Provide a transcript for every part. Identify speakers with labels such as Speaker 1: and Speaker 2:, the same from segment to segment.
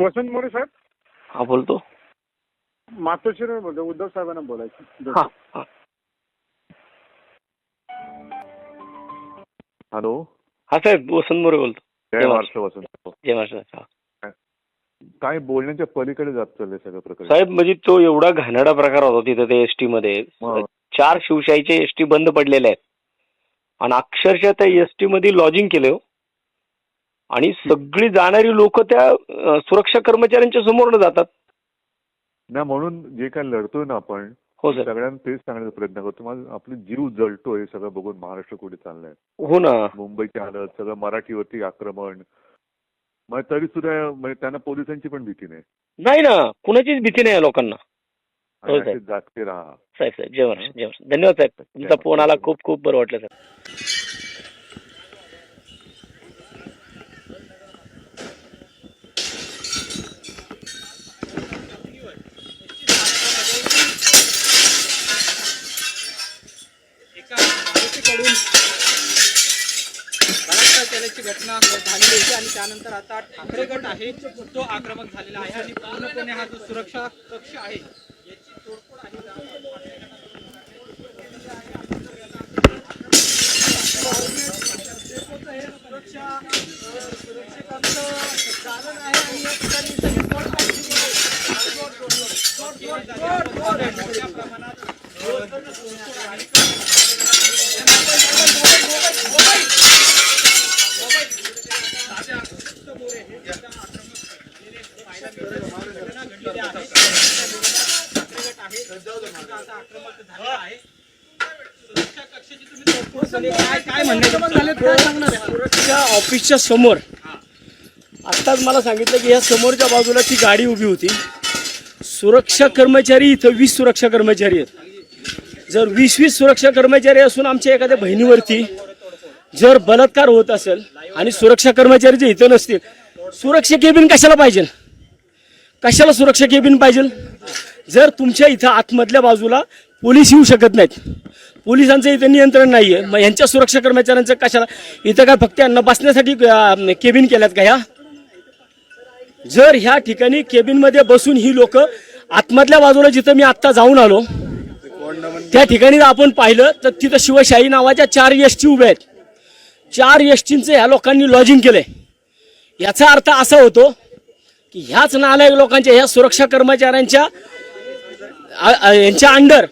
Speaker 1: वसंत मोरे साहेब?
Speaker 2: हा बोलतो.
Speaker 1: मातोश्री बोलतो उद्धव साहेबांना बोलायचं.
Speaker 2: हा हा.
Speaker 3: हॅलो.
Speaker 2: हा साहेब वसंत मोरे बोलतो.
Speaker 3: जय महाराष्ट्र वसंत
Speaker 2: जय महाराष्ट्र हा.
Speaker 3: काय बोलण्याच्या पलीकडे जात चाललंय सगळं प्रकरण?
Speaker 2: साहेब म्हणजे तो एवढा घाणेरडा प्रकार होता तिथे ते एसटी मध्ये. चार शिवशाहीचे एसटी बंद पडलेले आहेत. आणि अक्षरशः त्या एसटी मध्ये लॉजिंग केले हो. आणि सगळी जाणारी लोक त्या सुरक्षा कर्मचाऱ्यांच्या समोरनं जातात.
Speaker 3: ना म्हणून जे काय लढतोय ना आपण
Speaker 2: हो सर.
Speaker 3: सगळ्यांना तेच सांगण्याचा प्रयत्न करतो. माझा आपले जीव जळतोय सगळं बघून महाराष्ट्र कुठे चाललंय.
Speaker 2: हो ना.
Speaker 3: मुंबईची हालत सगळं मराठीवरती आक्रमण. मग तरी सुद्धा म्हणजे त्यांना पोलिसांची पण भीती नाही.
Speaker 2: नाही ना. कुणाचीच भीती नाही लोकांना. हो, साहेब.
Speaker 3: जागते राहा.
Speaker 2: साहेब साहेब जय महाराष्ट्र धन्यवाद साहेब. तुमचा फोन आला खूप खूप बरं वाटलं सर
Speaker 4: एका आरोपीकडून बलात्कार केल्याची घटना झालेली होती आणि त्यानंतर आता ठाकरे गट आहे तो आक्रमक झालेला आहे आणि पूर्णपणे हा जो सुरक्षा कक्ष आहे याची तोडफोड आहे. सुरक्षा आहे आणि या ठिकाणी सगळी आहे.
Speaker 5: सुरक्षा ऑफिसच्या समोर. आत्ताच मला सांगितलं की या समोरच्या बाजूला ती गाडी उभी होती. सुरक्षा कर्मचारी इथं वीस सुरक्षा कर्मचारी आहेत. जर वीस वीस सुरक्षा कर्मचारी असून आमच्या एखाद्या बहिणीवरती जर बलात्कार होत असेल आणि सुरक्षा कर्मचारी जे इथं नसतील सुरक्षा केबिन कशाला पाहिजे? कशाला सुरक्षा केबिन पाहिजे? जर तुमच्या इथं आतमधल्या बाजूला पोलीस येऊ शकत नाहीत पोलिसांचं इथं नियंत्रण नाही आहे मग यांच्या सुरक्षा कर्मचाऱ्यांचं कशाला? इथं काय फक्त यांना बसण्यासाठी केबिन केल्यात का ह्या? जर ह्या ठिकाणी केबिनमध्ये बसून ही लोक आतमधल्या बाजूला जिथं मी आत्ता जाऊन आलो त्या ठिकाणी जर आपण पाहिलं तर तिथं शिवशाही नावाच्या चार एस टी उभ्या आहेत. चार एस टींचं ह्या लोकांनी लॉजिंग केलंय. याचा अर्थ असा होतो की ह्याच नालायक लोकांच्या ह्या सुरक्षा कर्मचाऱ्यांच्या यांच्या अंडर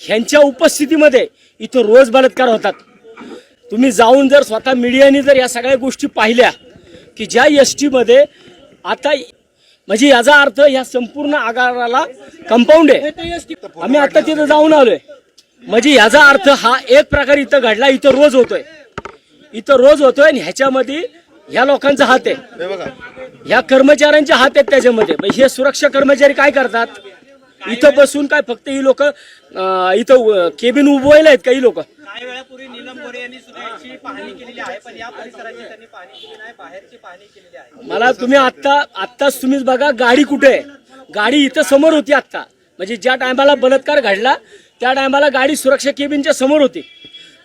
Speaker 5: ह्यांच्या उपस्थितीमध्ये इथं रोज बलात्कार होतात. तुम्ही जाऊन जर स्वतः मीडियाने जर या सगळ्या गोष्टी पाहिल्या की ज्या एस टीमध्ये आता म्हणजे याचा अर्थ या संपूर्ण आगाराला कंपाऊंड आहे. आम्ही आता तिथं जाऊन आलोय. म्हणजे याचा अर्थ हा एक प्रकार इथं घडला इथं रोज होतोय. इथं रोज होतोय आणि ह्याच्यामध्ये ह्या लोकांचा हात आहे. ह्या कर्मचाऱ्यांचे हात आहेत त्याच्यामध्ये. हे सुरक्षा कर्मचारी काय करतात? इथं बसून काय फक्त ही लोक इथं केबिन उभवायला आहेत काही लोक?
Speaker 4: काही वेळापूर्वी नीलम गोरे यांनी सुद्धा याची पाहणी केलेली आहे पण या परिसराची त्यांनी पाहणी केली नाही बाहेरची पाहणी केलेली आहे.
Speaker 5: मला तुम्ही आत्ता आत्ताच तुम्हीच बघा गाडी कुठे आहे? गाडी इथं समोर होती आत्ता. म्हणजे ज्या टायमाला बलात्कार घडला त्या टायमाला गाडी सुरक्षा केबिनच्या समोर होती.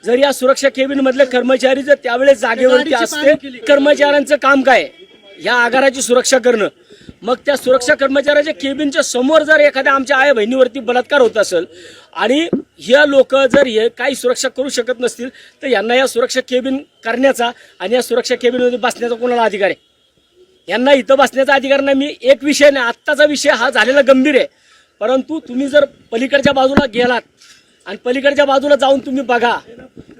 Speaker 5: जर या सुरक्षा केबिन मधले कर्मचारी जर त्यावेळेस जागेवरती असते कर्मचाऱ्यांचं काम काय या आगाराची सुरक्षा करणं. मग त्या सुरक्षा कर्मचाऱ्याच्या केबिनच्या समोर जर एखाद्या आमच्या आया बहिणीवरती बलात्कार होत असेल आणि ह्या लोक जर हे काही सुरक्षा करू शकत नसतील तर यांना या सुरक्षा केबिन करण्याचा आणि या सुरक्षा केबिनमध्ये बसण्याचा कोणाला अधिकार आहे? यांना इथं बसण्याचा अधिकार नाही. मी एक विषय नाही आत्ताचा विषय हा झालेला गंभीर आहे. परंतु तुम्ही जर पलीकडच्या बाजूला गेलात आणि पलीकडच्या बाजूला जाऊन तुम्ही बघा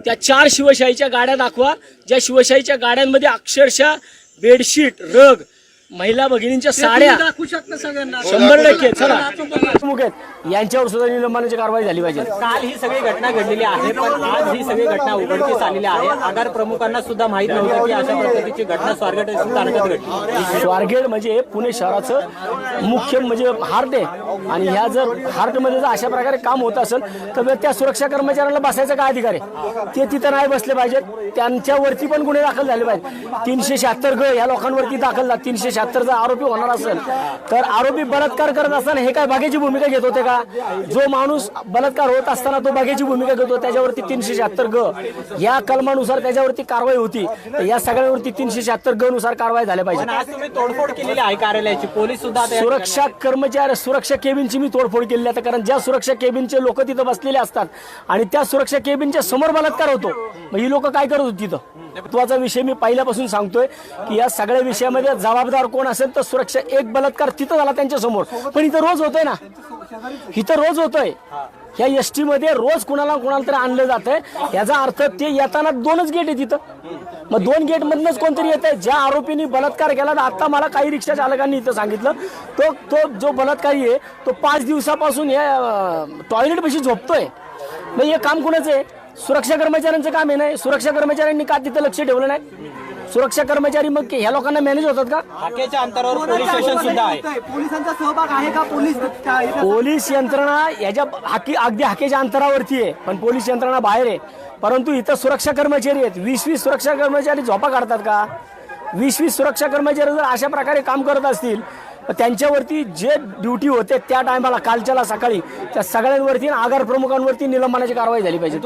Speaker 5: त्या चार शिवशाहीच्या गाड्या दाखवा ज्या शिवशाहीच्या गाड्यांमध्ये अक्षरशः बेडशीट रग महिला भगिनींच्या साड्या.
Speaker 4: दाखवू शकता सगळ्यांना.
Speaker 5: शंभर टक्के चला. यांच्यावर सुद्धा निलंबनाची कारवाई झाली पाहिजे.
Speaker 6: काल ही सगळी घटना घडलेली आहे पण आज ही सगळी घटना उघडकीस आलेली आहे. आगार प्रमुखांना सुद्धा माहीत नव्हतं की अशा पद्धतीची घटना स्वारगेट स्थानकात घडली.
Speaker 5: स्वारगेट म्हणजे पुणे शहराचं मुख्य म्हणजे हार्ट आहे. आणि ह्या जर हार्टमध्ये जर अशा प्रकारे काम होत असेल तर त्या सुरक्षा कर्मचाऱ्यांना बसायचा काय अधिकार आहे? ते तिथं नाही बसले पाहिजेत. त्यांच्यावरती पण गुन्हे दाखल झाले पाहिजेत. तीनशे शहात्तर ग या लोकांवरती दाखल झाला तीनशे शहात्तरचा आरोपी होणार असेल तर आरोपी बलात्कार करत असताना हे काय बागेची भूमिका घेत होते का? जो माणूस बलात्कार होत असताना तो बागेची भूमिका घेतो त्याच्यावरती तीनशे शहात्तर ग. या कलमानुसार त्याच्यावरती कारवाई होती. या सगळ्यांवरती तीनशे शहात्तर ग नुसार कारवाई झाल्या पाहिजे.
Speaker 6: तोडफोड केलेली आहे कार्यालयाची. पोलीस सुद्धा आता
Speaker 5: सुरक्षा कर्मचारी सुरक्षा केबिनची मी तोडफोड केलेली आहे. कारण ज्या सुरक्षा केबिनचे लोक तिथं बसलेले असतात आणि त्या सुरक्षा केबिनच्या समोर बलात्कार होतो मग ही लोक काय करत होती तिथं? महत्त्वाचा विषय मी पहिल्यापासून सांगतोय की या सगळ्या विषयामध्ये जबाबदार कोण असेल तर सुरक्षा एक बलात्कार तिथं झाला त्यांच्यासमोर पण इथं रोज होतोय ना. इथं रोज होतोय. ह्या एस टी मध्ये रोज कुणाला कुणाला तरी आणलं जातंय. याचा अर्थ ते येताना दोनच गेट आहे तिथं मग दोन गेट मधनच कोणतरी येत आहे ज्या आरोपींनी बलात्कार केला तर आता मला काही रिक्षा चालकांनी इथं सांगितलं. तो तो जो बलात्कारी आहे तो पाच दिवसापासून या टॉयलेट पशी झोपतोय. मग हे काम कुणाचं आहे? सुरक्षा कर्मचाऱ्यांचं काम आहे नाही सुरक्षा कर्मचाऱ्यांनी का तिथं लक्ष ठेवलं नाही? सुरक्षा कर्मचारी मग ह्या लोकांना मॅनेज होतात का?
Speaker 6: हाकेच्या अंतरावर पोलीस स्टेशन सुद्धा आहे.
Speaker 7: पोलिसांचा सहभाग आहे का? पोलीस
Speaker 5: पोलीस यंत्रणा याच्या हाकी अगदी हाकेच्या अंतरावरती आहे पण पोलीस यंत्रणा बाहेर आहे. परंतु इथं सुरक्षा कर्मचारी आहेत. वीस वीस सुरक्षा कर्मचारी झोपा काढतात का? वीस वीस सुरक्षा कर्मचारी जर अशा प्रकारे काम करत असतील तर त्यांच्यावरती जे ड्युटी होते त्या टायमाला कालच्याला सकाळी त्या सगळ्यांवरती आणि आगार प्रमुखांवरती निलंबनाची कारवाई झाली पाहिजे.